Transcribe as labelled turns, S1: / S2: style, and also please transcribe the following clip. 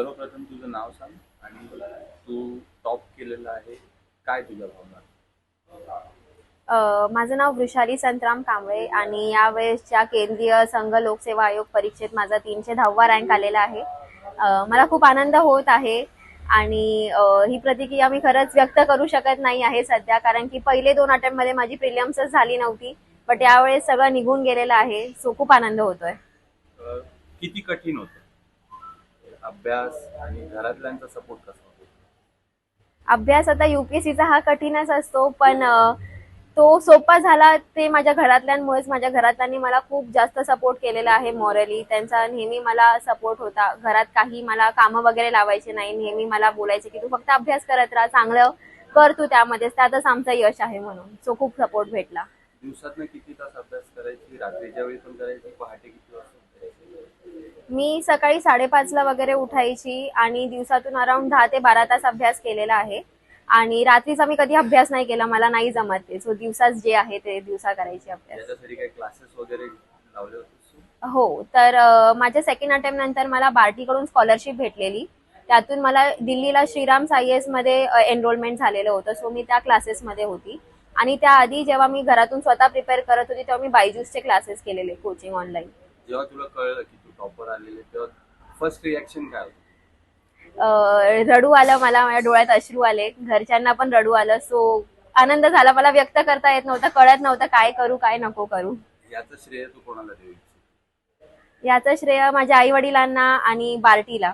S1: सर्वप्रथम तुझं नाव सांग आणि तू टॉप केलेलं आहे काय तुझ्या भावना?
S2: अ, माझं नाव वृषाली संतराम कांबळे आणि यावेळेसच्या केंद्रीय संघ लोकसेवा आयोग परीक्षेत माझा तीनशे दहावा रँक आलेला आहे. अ, मला खूप आनंद होत आहे आणि अ, ही प्रतिक्रिया मी खरंच व्यक्त करू शकत नाही आहे सध्या कारण की पहिले दोन अटेम्प्टमध्ये माझी प्रिलियम्सच झाली नव्हती बट यावेळेस सगळं निघून गेलेलं आहे. सो खूप आनंद होतोय.
S1: अ, किती कठीण होतं? अभ्यास आणि घरातल्यांचा सपोर्ट कसा होतो?
S2: अभ्यास आता युपीएससीचा हा कठीणच असतो पण तो सोपा झाला ते माझ्या घरातल्यांमुळेच. माझ्या घरातल्यांनी मला खूप जास्त सपोर्ट केलेला आहे मॉरली त्यांचा नेहमी मला सपोर्ट होता. घरात काही मला कामं वगैरे लावायचे नाही. नेहमी मला बोलायचे की तू फक्त अभ्यास करत राहा चांगलं कर तू त्यामध्येच. त्यातच आमचं यश आहे म्हणून. सो खूप सपोर्ट भेटला.
S1: दिवसातनं किती तास अभ्यास करायची? रात्रीच्या वेळी पण करायची? पहाटे किती?
S2: मी सकाळी साडेपाचला वगैरे उठायची आणि दिवसातून अराउंड दहा ते बारा तास अभ्यास केलेला आहे. आणि रात्रीचा मी कधी अभ्यास नाही केला मला नाही जमत ते. सो दिवसाच जे आहे ते दिवसा करायचे अभ्यास.
S1: वगैरे
S2: हो तर माझ्या सेकंड अटेम्प्ट नंतर मला बार्टीकडून स्कॉलरशिप भेटलेली. त्यातून मला दिल्लीला श्रीराम साईएसमध्ये एनरोलमेंट झालेलं होतं. सो मी त्या क्लासेसमध्ये होती. आणि त्याआधी जेव्हा मी घरातून स्वतः प्रिपेअर करत होती तेव्हा मी बायजूसचे क्लासेस केलेले कोचिंग ऑनलाईन
S1: जेव्हा तुला कळलं की टॉपर आलेले तेव्हा फर्स्ट रिॲक्शन काय होतं?
S2: रडू आलं मला माझ्या डोळ्यात अश्रू आले. घरच्यांना पण रडू आलं. सो आनंद झाला. मला व्यक्त करता येत नव्हतं कळत नव्हतं काय करू काय नको करू.
S1: याचं श्रेय तू कोणाला देऊ इच्छितो?
S2: याचं श्रेय माझ्या आई वडिलांना आणि बार्टीला.